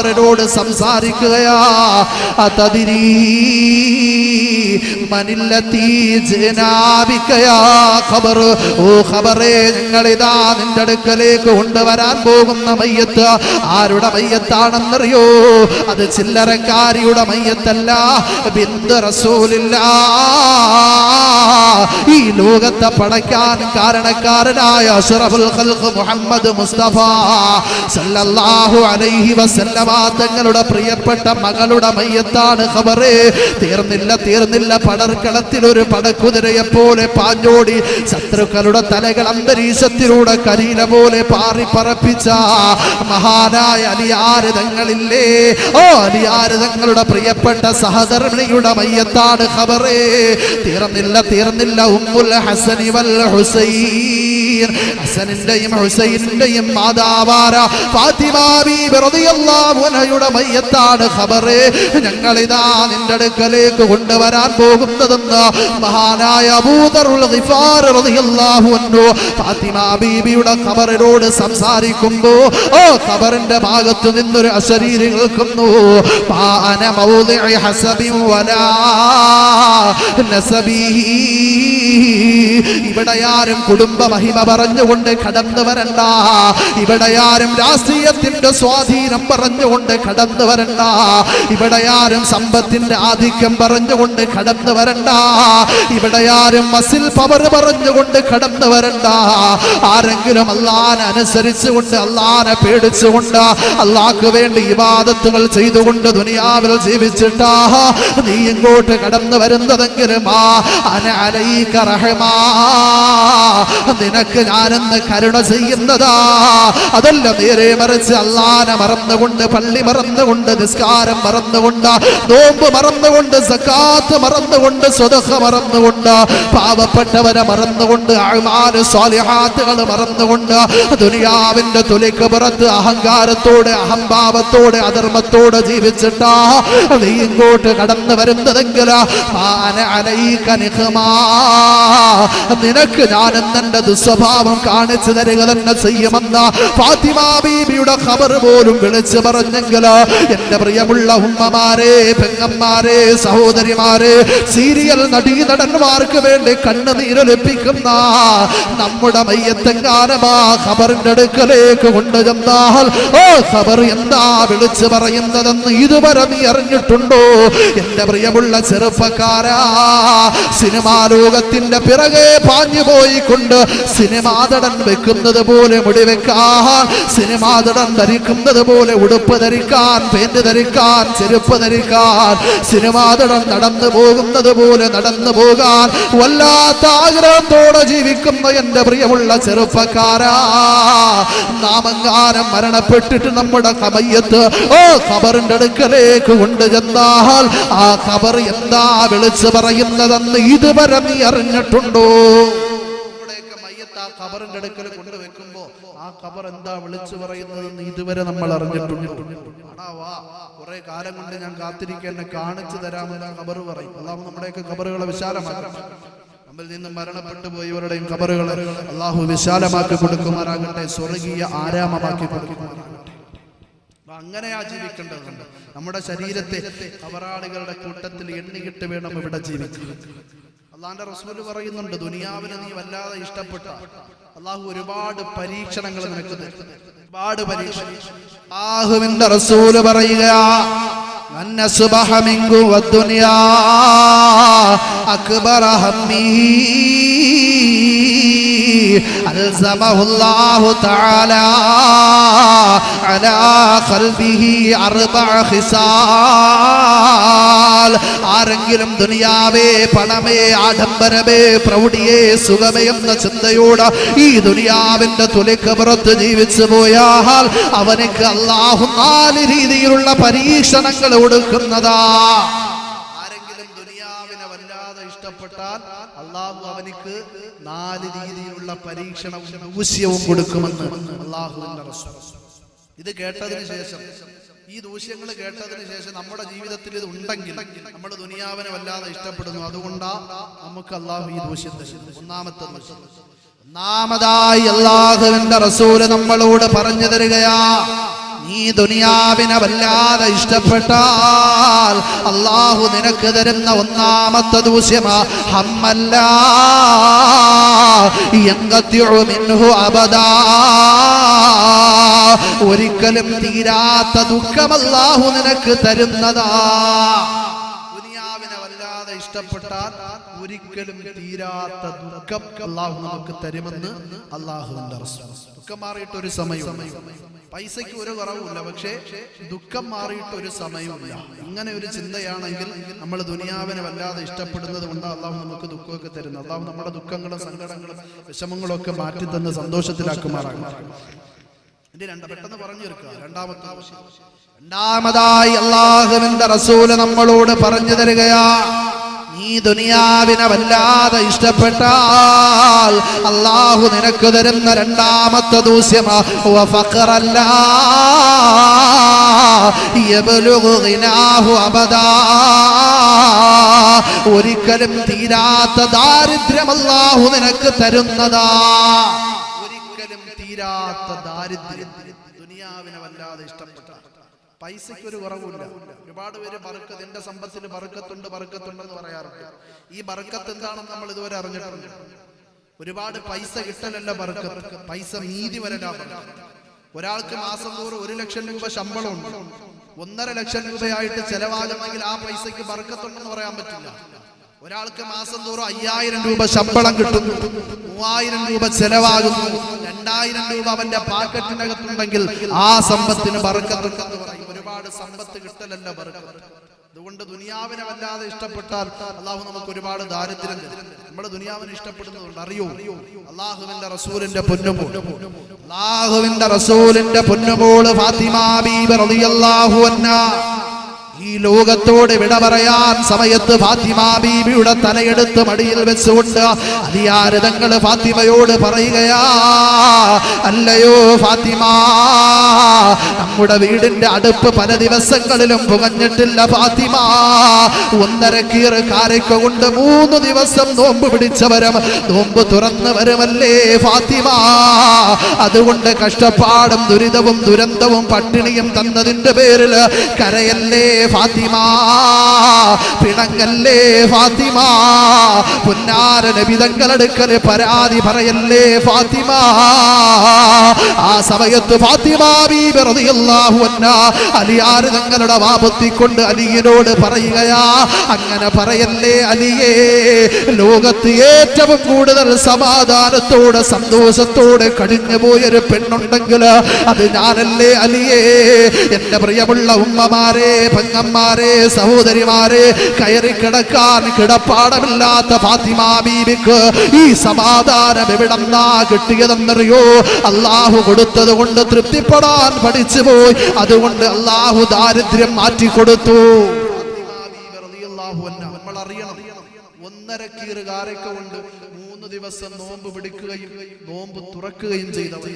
ോട് സംസാരിക്കുകയാ അതതിരീ മനില്ലത്തീ ജനാബിക്കയാ ഖബർ. ഓ ഖബറേ ഞങ്ങളിതാ നിന്റെ അടുക്കലേക്ക് കൊണ്ടുവരാൻ പോകുന്ന മയ്യത്ത്. ആരുടെ മയ്യത്താണെന്നറിയോ? അത് ചില്ലറക്കാരിയുടെ മയ്യത്തല്ല. ബിന്ദു റസൂലില്ല. ലോകത്തെ പടയ്ക്കാൻ കാരണക്കാരനായ അഷ്റഫുൽ ഖൽഖ് മുഹമ്മദ് മുസ്തഫ സല്ലല്ലാഹു അലൈഹി വസല്ലമ. തങ്ങളുടെ പ്രിയപ്പെട്ട മകളുടെ മയ്യത്താണ് ഖബറേ. തീർന്നില്ല തീർന്നില്ല. പടർക്കളത്തിൽ ഒരു പടക്കുതിരയെ പോലെ പാഞ്ഞോടി. ശത്രുക്കളുടെ തലകൾ അന്തരീക്ഷത്തിലൂടെ കരീല പോലെ പാറി പറപ്പിച്ച മഹാനായ അലിയാരതങ്ങളില്ലേ? ഓ അലിയാരതങ്ങളുടെ പ്രിയപ്പെട്ട സഹധർമ്മിണിയുടെ മയ്യത്താണ് ഖബറേ. തീർന്നില്ല തീർന്നില്ല. ഹുസൈൻ ഹസനിന്റെയും ഹുസൈനിന്റെയും മാതാവാര ഫാത്തിമ ബീബി റളിയല്ലാഹു അൻഹയുടെ മയ്യത്താണ് ഖബറേ. ഞങ്ങളിതാ നിന്റെ അടുക്കലേക്ക് കൊണ്ടുവരാൻ പോകുന്നതെന്ന് മഹാനായ ബീബിയുടെ ഖബറിനോട് സംസാരിക്കുമ്പോ ഓ ഖബറിന്റെ ഭാഗത്ത് നിന്നൊരു അശരീരി കേൾക്കുന്നു. ഹസബി വലാ നസബി. ഇവിടെ ആരും കുടുംബ മഹിമ പറഞ്ഞുകൊണ്ട് കടന്നു വരണ്ട. ഇവിടെ ആരും രാഷ്ട്രീയത്തിന്റെ സ്വാധീനം പറഞ്ഞുകൊണ്ട് കടന്നു വരണ്ട. ഇവിടെ ആരും സമ്പത്തിന്റെ ആധിക്യം പറഞ്ഞുകൊണ്ട് കടന്നു വരണ്ട. ഇവിടെ ആരും മസിൽ പവർ പറഞ്ഞുകൊണ്ട് കടന്നു വരണ്ട. ആരെങ്കിലും അള്ളാനെ അനുസരിച്ചുകൊണ്ട് അള്ളാനെ പേടിച്ചുകൊണ്ട് അള്ളാഹ്ക്ക് വേണ്ടി ഇവാദത്തുകൾ ചെയ്തുകൊണ്ട് ദുനിയാവിൽ ജീവിച്ചിട്ടാ നീ ഇങ്ങോട്ട് കടന്നു വരുന്നതെങ്കിലും ആ അന അലൈക നിനക്ക് ഞാനെന്ന് കരുണ ചെയ്യുന്നതാ അതല്ല നേരെ മറിച്ച് അള്ളാനെ മറന്നുകൊണ്ട് പള്ളി മറന്നുകൊണ്ട് നിസ്കാരം മറന്നുകൊണ്ട് നോമ്പ് മറന്നുകൊണ്ട് സക്കാത്ത് മറന്നുകൊണ്ട് സ്വതഹ മറന്നുകൊണ്ട് പാവപ്പെട്ടവരെ മറന്നുകൊണ്ട് അഅ്മാൽ സ്വാലിഹാത്തുകൾ മറന്നുകൊണ്ട് ദുനിയാവിന്റെ തുലിക്ക് പുറത്ത് അഹങ്കാരത്തോടെ അഹംഭാവത്തോടെ അധർമ്മത്തോടെ ജീവിച്ചിട്ടാ നീ ഇങ്ങോട്ട് കടന്നു വരുന്നതെങ്കിൽ ആന. നിനക്ക് ഞാൻ എന്നെ ദുസ്വഭാവം കാണിച്ചു തരിക തന്നെ ചെയ്യുമെന്ന് ഫാത്തിമ ബീബിയുടെ ഖബർ പോലും വിളിച്ചു പറഞ്ഞെങ്കിൽ എന്റെ പ്രിയമുള്ള ഉമ്മമാരെ പെങ്ങന്മാരെ സഹോദരിമാരെ സീരിയൽ നടീനടന്മാർക്ക് വേണ്ടി കണ്ണുനീരൊലിപ്പിക്കുന്ന നമ്മുടെ മയ്യത്തെങ്ങാനമാ ഖബറിന്റെ അടുക്കലേക്ക് കൊണ്ടുചെന്നാൽ ഓ ഖബർ എന്താ വിളിച്ചു പറയുന്നതെന്ന് ഇതുവരെ നീ അറിഞ്ഞിട്ടുണ്ടോ? എന്റെ പ്രിയമുള്ള ചെറുപ്പക്കാരാ സിനിമാ ലോകത്തിന്റെ പിറകെ പാഞ്ഞു പോയിക്കൊണ്ട് സിനിമാതടൻ വെക്കുന്നത് പോലെ മുടി വെക്കാൻ സിനിമാതടൻ ധരിക്കുന്നത് പോലെ ഉടുപ്പ് ധരിക്കാൻ പേന്റ് ധരിക്കാൻ ചെരുപ്പ് ധരിക്കാൻ സിനിമാതടൻ നടന്നു പോകുന്നത് പോലെ നടന്നു പോകാൻ വല്ലാത്ത ആഗ്രഹത്തോടെ ജീവിക്കുന്ന എന്റെ പ്രിയമുള്ള ചെറുപ്പക്കാരാ. നാമങ്ങാനം മരണപ്പെട്ടിട്ട് നമ്മുടെ സമയത്ത് ഓ ഖബറിന്റെ അടുക്കലേക്ക് കൊണ്ട് ചെന്നാൽ ആ ഖബർ എന്താ വിളിച്ചു പറയുന്നതെന്ന് ഇതുവരെ നീ അറിഞ്ഞിട്ടുണ്ടോ? ഖബറിന്റെ അടുക്കൽ കൊണ്ടുവെക്കുമ്പോ ആ ഖബർ എന്താ വിളിച്ചു പറയുന്നതെന്ന് ഇതുവരെ നമ്മൾ അറിഞ്ഞിട്ടുണ്ടോ? ആടാ വാ കുറെ കാലം കൊണ്ട് ഞാൻ കാത്തിരിക്കാൻ എന്നെ കാണിച്ചു തരാമെന്ന് ഖബർ പറയും. അതാവും നമ്മുടെയൊക്കെ ഖബറുകളെ വിശാലമാക്കും. നമ്മിൽ നിന്ന് മരണപ്പെട്ടു പോയവരുടെയും ഖബറുകളെ അള്ളാഹു വിശാലമാക്കി കൊടുക്കുമാറാകട്ടെ സ്വർഗീയ ആരാമമാക്കി കൊടുക്കുമാറാകട്ടെ. അങ്ങനെയാ ജീവിക്കേണ്ടതുണ്ട് നമ്മുടെ ശരീരത്തെ കബറാളികളുടെ കൂട്ടത്തിൽ എണ്ണിക്കിട്ട് വേണം ഇവിടെ ജീവിക്കാൻ. അള്ളാന്റെ റസൂൽ പറയുന്നുണ്ട് ദുനിയാവിനെ നീ വല്ലാതെ ഇഷ്ടപ്പെട്ട അള്ളാഹു ഒരുപാട് പരീക്ഷണങ്ങൾ നിനക്ക് ഒരുപാട് പരീക്ഷണം ആഹുവിന്റെ റസൂൽ പറയുക أن أصبح منكم والدنيا أكبر همه ألزمه الله تعالى على قلبه أربع خصال ആരെങ്കിലും ദുനിയാവേ പണമേ ആഡംബരമേ പ്രൗഢിയേ സുഖമേ എന്ന ചിന്തയോട് ഈ ദുനിയാവിന്റെ തുലക്ക് പുറത്ത് ജീവിച്ചു പോയാൽ അവനക്ക് അള്ളാഹു നാല് രീതിയിലുള്ള പരീക്ഷണങ്ങൾ വല്ലാതെ ഇഷ്ടപ്പെട്ടാൽ അള്ളാഹു അവനിക്ക് നാല് രീതിയിലുള്ള പരീക്ഷണവും ദൂഷ്യവും കൊടുക്കുമെന്ന് അള്ളാഹുവിന്റെ ഇത് കേട്ടതിന് ശേഷം ഈ ദൂഷ്യങ്ങൾ കേട്ടതിന് ശേഷം നമ്മുടെ ജീവിതത്തിൽ ഇത് ഉണ്ടെങ്കിൽ നമ്മൾ ദുനിയാവിനെ വല്ലാതെ ഇഷ്ടപ്പെടുന്നു അതുകൊണ്ടാ നമുക്ക് അള്ളാഹു ഈ ദൂഷ്യത്തെ ഒന്നാമത്തെ. ഒന്നാമതായി അള്ളാഹുവിന്റെ റസൂൽ നമ്മളോട് പറഞ്ഞു തരികയാ നീ ദുനിയാവിനെ വല്ലാതെ ഇഷ്ടപ്പെട്ടാൽ അള്ളാഹു നിനക്ക് തരുന്ന ഒന്നാമത്തെ ദൂഷ്യമാ ഹമ്മല്ല. മിൻഹു അബദാ. ഒരിക്കലും തീരാത്ത ദുഃഖം അല്ലാഹു നിനക്ക് തരുന്നതാ. വല്ലാതെ ഇഷ്ടപ്പെട്ടാൽ ഒരിക്കലും തീരാത്ത ദുഃഖം അള്ളാഹു നമുക്ക് തരുമെന്ന് അള്ളാഹുവിന്റെ. ദുഃഖം മാറിയിട്ട് ഒരു സമയം പൈസയ്ക്ക് ഒരു കുറവുമില്ല പക്ഷേ ദുഃഖം മാറിയിട്ട് ഒരു സമയമില്ല ഇങ്ങനെ ഒരു ചിന്തയാണെങ്കിൽ നമ്മൾ ദുനിയാവിനെ വല്ലാതെ ഇഷ്ടപ്പെടുന്നത് കൊണ്ട് അള്ളാഹു നമുക്ക് ദുഃഖമൊക്കെ തരുന്നു അള്ളാഹു നമ്മുടെ ദുഃഖങ്ങളും സങ്കടങ്ങളും വിഷമങ്ങളും ഒക്കെ മാറ്റി തന്ന് സന്തോഷത്തിലാക്കുമാറാകും എന്റെ രണ്ട് പെട്ടെന്ന് പറഞ്ഞു തീർക്കുക രണ്ടാമത്തെ ആവശ്യം. രണ്ടാമതായി അള്ളാഹുവിന്റെ റസൂൽ നമ്മളോട് പറഞ്ഞു തരികയാ നീ ദുനിയാവിനെ വല്ലാതെ ഇഷ്ടപ്പെട്ടാൽ അള്ളാഹു നിനക്ക് തരുന്ന രണ്ടാമത്തെ ദൂസ്യമാ ഒരിക്കലും തീരാത്ത ദാരിദ്ര്യം അള്ളാഹു നിനക്ക് തരുന്നതാ. തീരാത്ത ദാരിദ്ര്യം ദുനിയാവിനെ വല്ലാതെ ഇഷ്ടപ്പെട്ട പൈസയ്ക്ക് ഒരു കുറവില്ല ഒരുപാട് പേര് ബർക്ക എന്റെ സമ്പത്തിൽ ബർക്കത്തുണ്ട് എന്ന് പറയാറുണ്ട്. ഈ ബർക്കത്ത് എന്താണെന്ന് നമ്മൾ ഇതുവരെ അറിഞ്ഞിട്ടുണ്ട് ഒരുപാട് പൈസ കിട്ടലല്ല ബർക്കത്ത്. പൈസ നീതി വരലാണ്. ഒരാൾക്ക് മാസം തോറും ഒരു ലക്ഷം രൂപ ശമ്പളമുണ്ട്. ഒന്നര ലക്ഷം രൂപയായിട്ട് ചെലവാകുമെങ്കിൽ ആ പൈസയ്ക്ക് ബർക്കത്തുണ്ടെന്ന് പറയാൻ പറ്റില്ല. ഒരാൾക്ക് മാസം തോറും അയ്യായിരം രൂപ ശമ്പളം കിട്ടുന്നു. മൂവായിരം രൂപ ചെലവാകുന്നു. രണ്ടായിരം രൂപ അവന്റെ പാക്കറ്റിനകത്തുണ്ടെങ്കിൽ ആ സമ്പത്തിന് ബർക്കത്തുണ്ടെന്ന് പറയും. ഒരുപാട് സമ്പത്ത് കിട്ടലല്ല ബർക്കത്ത്? അതുകൊണ്ട് ദുനിയാവിനെ വല്ലാതെ ഇഷ്ടപ്പെട്ടാൽ അള്ളാഹു നമുക്ക് ഒരുപാട് ദാരിദ്ര്യം തരും. നമ്മൾ ദുനിയാവിനെ ഇഷ്ടപ്പെടുന്നതുകൊണ്ട് അറിയോ അള്ളാഹുവിന്റെ റസൂലിന്റെ പൊന്നുമോൾ. അള്ളാഹുവിന്റെ റസൂലിന്റെ പൊന്നുമോൾ ഫാത്തിമ ബീബി റളിയല്ലാഹു അൻഹാ. ഈ ലോകത്തോട് വിട പറയാൻ സമയത്ത് ഫാത്തിമ ബീബിയുടെ തലയെടുത്ത് മടിയിൽ വെച്ചുകൊണ്ട് അലിയാരതങ്ങൾ ഫാത്തിമയോട് പറയുകയാ അല്ലയോ ഫാത്തിമ നമ്മുടെ വീടിന്റെ അടുപ്പ് പല ദിവസങ്ങളിലും പുകഞ്ഞിട്ടില്ല ഫാത്തിമ. ഒന്നര കീറ് കാരക്ക കൊണ്ട് മൂന്ന് ദിവസം നോമ്പ് പിടിച്ചവരും നോമ്പ് തുറന്നു വരുമല്ലേ ഫാത്തിമ. അതുകൊണ്ട് കഷ്ടപ്പാടും ദുരിതവും ദുരന്തവും പട്ടിണിയും തന്നതിന്റെ പേരിൽ കരയല്ലേ ഫാത്തിമ. പിണങ്ങല്ലേ ഫാത്തിമ. പുന്നാര നബിതങ്ങളെടുക്കൽ പരാതി പറയല്ലേ ഫാത്തിമ. ആ സമയത്ത് ഫാത്തിമ അലിയാർ തങ്ങളുടെ വാപത്തിക്കൊണ്ട് അലിയനോട് പറയുകയാ അങ്ങനെ പറയല്ലേ അലിയേ ലോകത്ത് ഏറ്റവും കൂടുതൽ സമാധാനത്തോടെ സന്തോഷത്തോടെ കഴിഞ്ഞു പോയൊരു പെണ്ണുണ്ടെങ്കിൽ അത് ഞാനല്ലേ അലിയേ എന്റെ പ്രിയമുള്ള ഉമ്മമാരെ പെങ്ങന്മാരെ സഹോദരിമാരെ കയറി കിടക്കാൻ കിടപ്പാടമില്ലാത്ത ഫാത്തിമാ ബീവിക്ക് ഈ സമാധാനം എവിടെന്നാ കിട്ടിയതെന്നറിയോ? അള്ളാഹു കൊടുത്തത് കൊണ്ട് തൃപ്തിപ്പെടാൻ പഠിച്ചു പോയി അതുകൊണ്ട് അള്ളാഹു ദാരിദ്ര്യം മാറ്റി കൊടുത്തു നമ്മൾ അറിയണം ഒന്നര കീറ് കൊണ്ട് മൂന്ന് ദിവസം നോമ്പ് പിടിക്കുകയും നോമ്പ് തുറക്കുകയും ചെയ്തവർ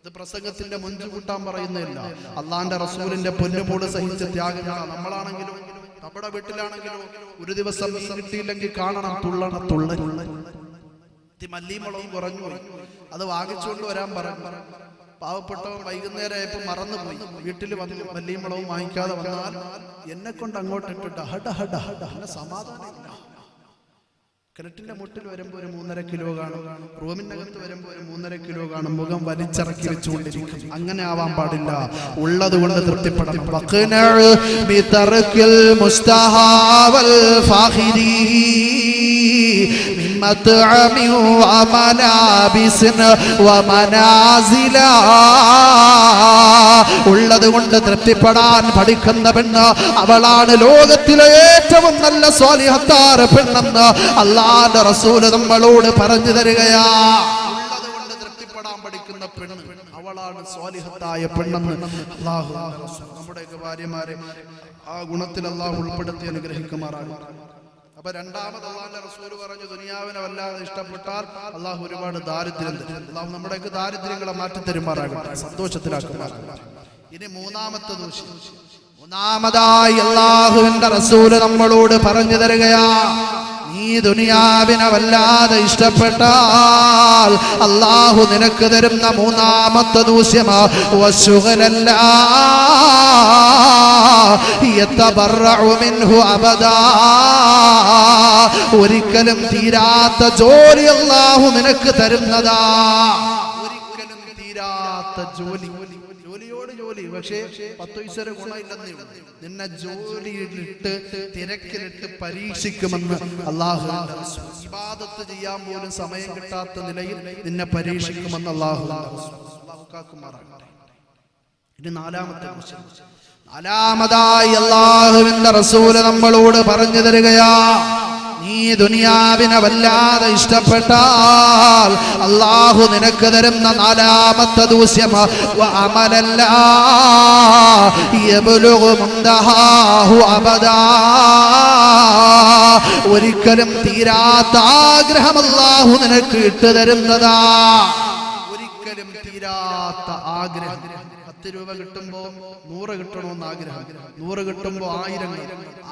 ഇത് പ്രസംഗത്തിന്റെ മുഞ്ചു കൂട്ടാൻ പറയുന്നില്ല. അള്ളാന്റെ റസൂലിന്റെ പൊന്നുപോട് സഹിച്ച ത്യാഗങ്ങളാണ് നമ്മളാണെങ്കിലും നമ്മുടെ വീട്ടിലാണെങ്കിലും ഒരു ദിവസം കിട്ടിയില്ലെങ്കിൽ കാണണം തുള്ളണം തുള്ള മല്ലിമുളകും കുറഞ്ഞു അത് വാങ്ങിച്ചുകൊണ്ട് വരാൻ പറഞ്ഞു. പാവപ്പെട്ടവൻ വൈകുന്നേരം ആയപ്പോ മറന്നുപോയി. വീട്ടിൽ വന്ന് മല്ലിമുളകും വാങ്ങിക്കാതെ വന്നാൽ എന്നെ കൊണ്ട് അങ്ങോട്ട് ഇട്ടിട്ട് ഹട ഹട ഹട. സമാധാനം കിണറ്റിന്റെ മുട്ടിൽ വരുമ്പോ ഒരു മൂന്നര കിലോ കാണും റൂമിനകത്ത് വരുമ്പോ ഒരു മൂന്നര കിലോ കാണും മുഖം വലിച്ചിറക്കി വെച്ചുകൊണ്ടിരിക്കും അങ്ങനെ ആവാൻ പാടില്ല ഉള്ളത് കൊണ്ട് തൃപ്തിപ്പെടണം വഖ്നഉ ബിതർക്കിൽ മുസ്തഹാവൽ ഫാഖിരി من مطعم وملابس ومنازلا ഉള്ളത് കൊണ്ട് തൃപ്തിപ്പെടാൻ പഠിക്കുന്ന പെണ്ണ് അവളാണ് ലോകത്തിലെ ഏറ്റവും നല്ല സ്വാലിഹത്താറ് പെണ്ണെന്ന് അള്ളാന്റെ റസൂൽ നമ്മളോട് പറഞ്ഞു തരികയാ. അവളാണ് സ്വാലിഹത്തായ പെണ്ണെന്ന് അള്ളാഹു ഭാര്യമാരെ ആ ഗുണത്തിൽ അള്ളാഹു ഉൾപ്പെടുത്തി അനുഗ്രഹിക്കുമാറാകും അപ്പൊ രണ്ടാമത് അള്ളാഹിന്റെ റസൂൽ പറഞ്ഞു ദുനിയാവിനെ വല്ലാതെ ഇഷ്ടപ്പെട്ടാൽ അള്ളാഹു ഒരുപാട് ദാരിദ്ര്യം അള്ളാഹു നമ്മുടെയൊക്കെ ദാരിദ്ര്യങ്ങളെ മാറ്റി തരുമാറാകട്ടെ സന്തോഷത്തിലാക്കുമാറാകട്ടെ. ഇനി മൂന്നാമത്തെ ദൂഷ്യം. മൂന്നാമതായി അള്ളാഹുവിന്റെ റസൂൽ നമ്മളോട് പറഞ്ഞു തരികയാ നീ ദുനിയാവിനെ വല്ലാതെ ഇഷ്ടപ്പെട്ടാൽ അള്ളാഹു നിനക്ക് തരുന്ന മൂന്നാമത്തെ ദൂഷ്യമാ ഒരിക്കലും തീരാത്ത ജോലി അള്ളാഹു നിനക്ക് തരുന്നതാ. ഒരിക്കലും തീരാത്ത ജോലി പക്ഷേ പത്ത് പൈസയുടെ ഗുണമില്ലെന്നേ. നിന്നെ ജോലിയിലിട്ട് തിരക്കിലിട്ട് പരീക്ഷിക്കുമെന്ന് അള്ളാഹു ഇബാദത്ത് ചെയ്യാൻ പോലും സമയം കിട്ടാത്ത നിലയിൽ നിന്നെ പരീക്ഷിക്കുമെന്ന് അള്ളാഹു ഇനി നാലാമത്തെ. നാലാമതായി അള്ളാഹുവിന്റെ റസൂൽ നമ്മളോട് പറഞ്ഞു തരികയാ നീ ദുനിയാവിനെ വല്ലാതെ ഇഷ്ടപ്പെട്ടാൽ അള്ളാഹു നിനക്ക് തരുന്ന നാലാമത്തെ ദൂഷ്യം അമലല്ല ഒരിക്കലും തീരാത്ത ആഗ്രഹം അള്ളാഹു നിനക്ക് ഇട്ടു തരുന്നതാ ഒരിക്കലും തീരാത്ത ആഗ്രഹം. പത്ത് രൂപ കിട്ടുമ്പോ നൂറ് കിട്ടണമെന്ന് ആഗ്രഹം. നൂറ് കിട്ടുമ്പോ ആയിരങ്ങൾ.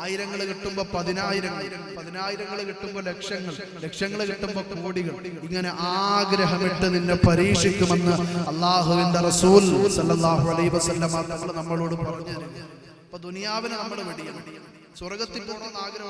ആയിരങ്ങൾ കിട്ടുമ്പോ പതിനായിരങ്ങൾ. പതിനായിരങ്ങൾ കിട്ടുമ്പോ ലക്ഷങ്ങൾ. ലക്ഷങ്ങൾ കിട്ടുമ്പോ കോടികൾ. ഇങ്ങനെ ആഗ്രഹമിട്ട് നിന്നെ പരീക്ഷിക്കുമെന്ന് അള്ളാഹുവിന്റെ റസൂൽ സല്ലല്ലാഹു അലൈഹി നമ്മളോട് പറഞ്ഞു അപ്പൊ ദുനിയാവിനെ നമ്മൾ വെടിയണം. സ്വർഗത്തിൽ പോകണമെന്ന് ആഗ്രഹം